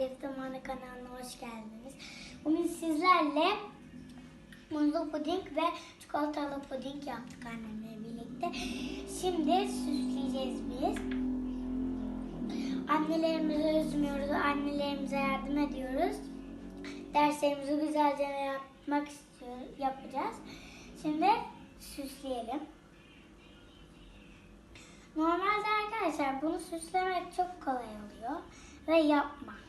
Elif Zamanı kanalına hoş geldiniz. Bugün sizlerle muzlu puding ve çikolatalı puding yaptık annemle birlikte. Şimdi süsleyeceğiz biz. Annelerimizi üzmüyoruz, annelerimize yardım ediyoruz. Derslerimizi güzelce yapmak istiyoruz, yapacağız. Şimdi süsleyelim. Normalde arkadaşlar bunu süslemek çok kolay oluyor ve yapmak.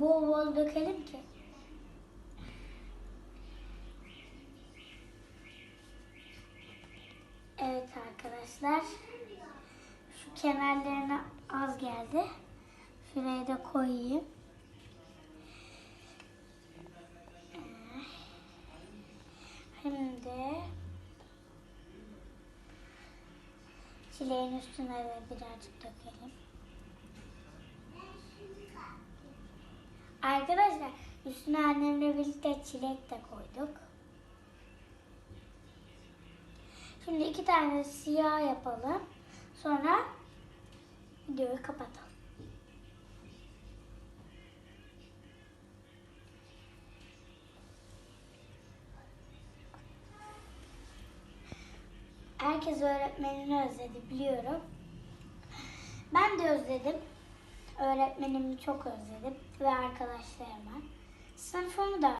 Bol bol dökelim ki. Evet arkadaşlar. Şu kenarlarına az geldi. Şuraya da koyayım. Şimdi çileğin üstüne de birazcık dökelim. Arkadaşlar üstüne annemle birlikte çilek de koyduk. Şimdi iki tane siyah yapalım. Sonra videoyu kapatalım. Herkes öğretmenini özledi biliyorum. Ben de özledim. Öğretmenimi çok özledim ve arkadaşlarımı. Sınıfımı da